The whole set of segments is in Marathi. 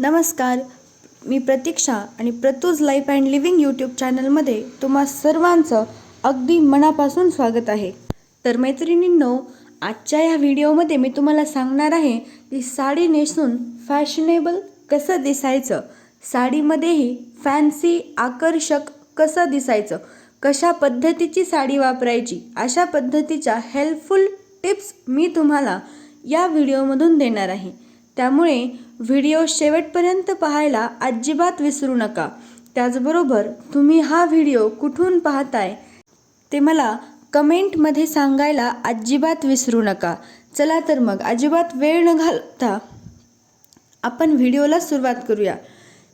नमस्कार. मी प्रतीक्षा आणि प्रतूज लाईफ अँड लिव्हिंग यूट्यूब चॅनलमध्ये तुम्हा सर्वांचं अगदी मनापासून स्वागत आहे. तर मैत्रिणींनो आजच्या या व्हिडिओमध्ये मी तुम्हाला सांगणार आहे की साडी नेसून फॅशनेबल कसं दिसायचं साडीमध्येही फॅन्सी आकर्षक कसं दिसायचं कशा पद्धतीची साडी वापरायची अशा पद्धतीच्या हेल्पफुल टिप्स मी तुम्हाला या व्हिडिओमधून देणार आहे. त्यामुळे व्हिडिओ शेवटपर्यंत पाहायला अजिबात विसरू नका. त्याचबरोबर तुम्ही हा व्हिडिओ कुठून पाहताय ते मला कमेंटमध्ये सांगायला अजिबात विसरू नका. चला तर मग अजिबात वेळ न घालता आपण व्हिडिओला सुरुवात करूया.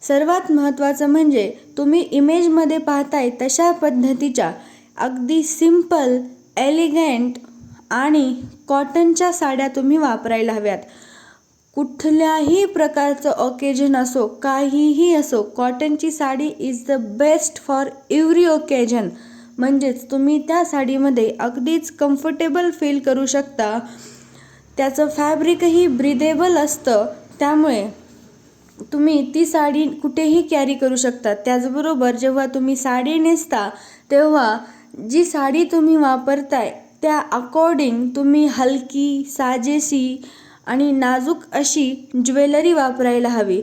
सर्वात महत्त्वाचं म्हणजे तुम्ही इमेजमध्ये पाहताय तशा पद्धतीच्या अगदी सिंपल एलिगंट आणि कॉटनच्या साड्या तुम्ही वापरायला हव्यात. कुठल्याही प्रकारचं ओकेजन असो काहीही असो कॉटनची sari is the best for every occasion म्हणजेच तुम्ही त्या साडीमध्ये अगदीच कम्फर्टेबल फील करू शकता. त्याचं फॅब्रिकही ब्रिदेबल असतं. त्यामुळे तुम्ही ती साडी कुठेही कॅरी करू शकता. त्याचबरोबर जेव्हा तुम्ही साडी नेसता तेव्हा जी साडी तुम्ही वापरताय त्या अकॉर्डिंग तुम्ही हलकी साजेशी आणि नाजूक अशी ज्वेलरी वापरायला हवी.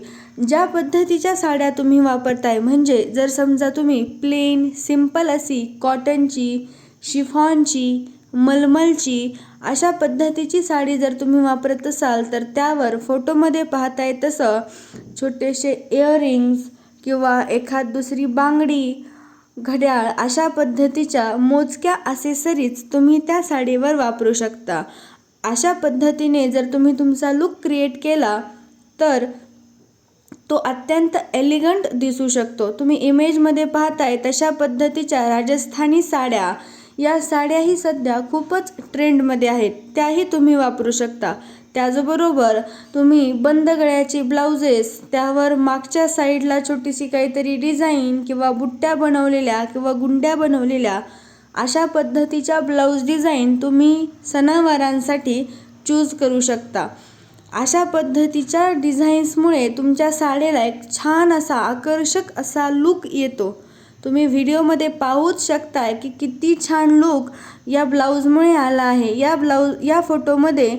ज्या पद्धतीच्या साड्या तुम्ही वापरताय म्हणजे जर समजा तुम्ही प्लेन सिंपल अशी कॉटनची शिफॉनची मलमलची अशा पद्धतीची साडी जर तुम्ही वापरत असाल तर त्यावर फोटोमध्ये पाहताय तसं छोटेसे इयरिंग्स किंवा एखाद दुसरी बांगडी घड्याळ अशा पद्धतीच्या मोजक्या असेसरीज तुम्ही त्या साडीवर वापरू शकता. अशा पद्धतीने जर तुम्ही तुमचा लुक क्रिएट केला तर तो अत्यंत एलिगंट दिसू शकतो. तुम्ही इमेजमध्ये पाहताय तशा पद्धतीच्या राजस्थानी साड्या या साड्याही सध्या खूपच ट्रेंडमध्ये आहेत. त्याही तुम्ही वापरू शकता. त्याचबरोबर तुम्ही बंद गळ्याची ब्लाउजेस त्यावर मागच्या साईडला छोटीशी काहीतरी डिझाईन किंवा बुट्ट्या बनवलेल्या किंवा गुंड्या बनवलेल्या अशा पद्धतीच्या ब्लाऊज डिझाईन तुम्ही सणावारांसाठी चूज करू शकता. अशा पद्धतीच्या डिझाईन्समुळे तुमच्या साडीला एक छान असा आकर्षक असा लुक येतो. तुम्ही व्हिडिओमध्ये पाहूच शकताय की किती छान लुक या ब्लाऊजमुळे आला आहे. या ब्लाऊज या फोटोमध्ये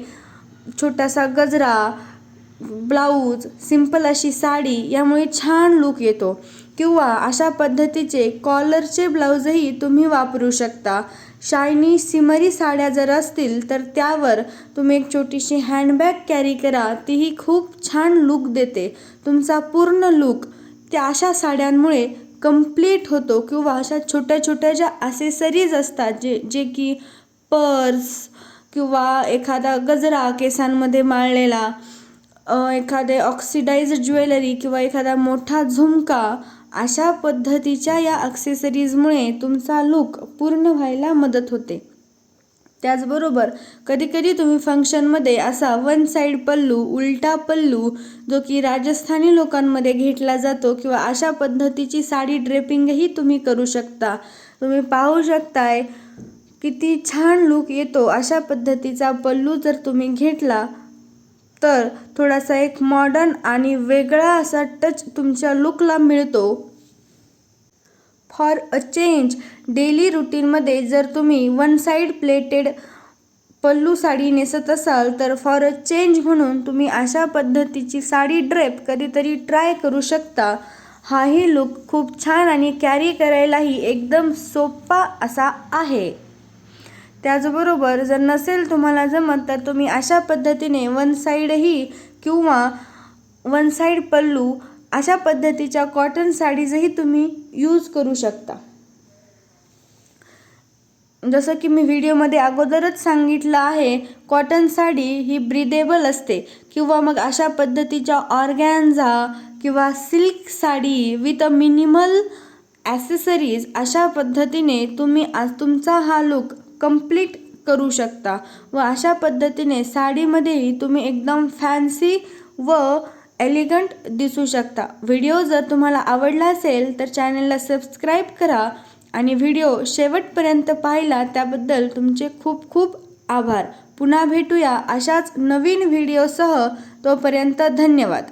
छोटासा गजरा ब्लाऊज सिंपल अशी साडी यामुळे छान लुक येतो. किंवा अशा पद्धतीचे कॉलरचे ब्लाऊजही तुम्ही वापरू शकता. शायनी सिमरी साड्या जर असतील तर त्यावर तुम्ही एक छोटीशी हँडबॅग कॅरी करा. तीही खूप छान लुक देते. तुमचा पूर्ण लुक त्या अशा साड्यांमुळे कंप्लीट होतो किंवा अशा छोट्या छोट्या ज्या असेसरीज असतात जे जे की पर्स किंवा एखादा गजरा केसांमध्ये माळलेला एखादे ऑक्सिडाइज ज्वेलरी किंवा एखादा मोठा झुमका अशा पद्धतीच्या या अक्सेसरीजमुळे तुमचा लुक पूर्ण व्हायला मदत होते. त्याचबरोबर कधीकधी तुम्ही फंक्शनमध्ये असा वन साईड पल्लू उलटा पल्लू जो की राजस्थानी लोकांमध्ये घेतला जातो किंवा अशा पद्धतीची साडी ड्रेपिंगही तुम्ही करू शकता. तुम्ही पाहू शकताय किती छान लुक येतो अशा पद्धतीचा पल्लू जर तुम्ही घेतला तर थोडासा एक मॉडर्न आणि वेगळा असा टच तुमच्या लुकला मिळतो. फॉर अ चेंज डेली रुटीनमध्ये जर तुम्ही one side pleated pallu sari नेसत असाल तर फॉर अ चेंज म्हणून तुम्ही अशा पद्धतीची साडी ड्रेप कधीतरी ट्राय करू शकता. हाही लुक खूप छान आणि कॅरी करायलाही एकदम सोपा असा आहे. त्याचबरोबर जर नसेल तुम्हाला जमत तर तुम्ही अशा पद्धतीने वन साईडही किंवा वन साईड पल्लू अशा पद्धतीच्या कॉटन साडीजही तुम्ही यूज करू शकता. जसं की मी व्हिडिओमध्ये अगोदरच सांगितलं आहे कॉटन साडी ही ब्रिदेबल असते किंवा मग अशा पद्धतीच्या ऑर्गॅन्झा किंवा silk sari with a minimal accessories अशा पद्धतीने तुम्ही आज तुमचा हा लुक कंप्लीट करू शकता. व अशा पद्धतीने साडीमध्येही तुम्ही एकदम फॅन्सी व एलिगंट दिसू शकता. व्हिडिओ जर तुम्हाला आवडला असेल तर चॅनलला सबस्क्राईब करा आणि व्हिडिओ शेवटपर्यंत पाहिला त्याबद्दल तुमचे खूप खूप आभार. पुन्हा भेटूया अशाच नवीन व्हिडिओसह तोपर्यंत धन्यवाद.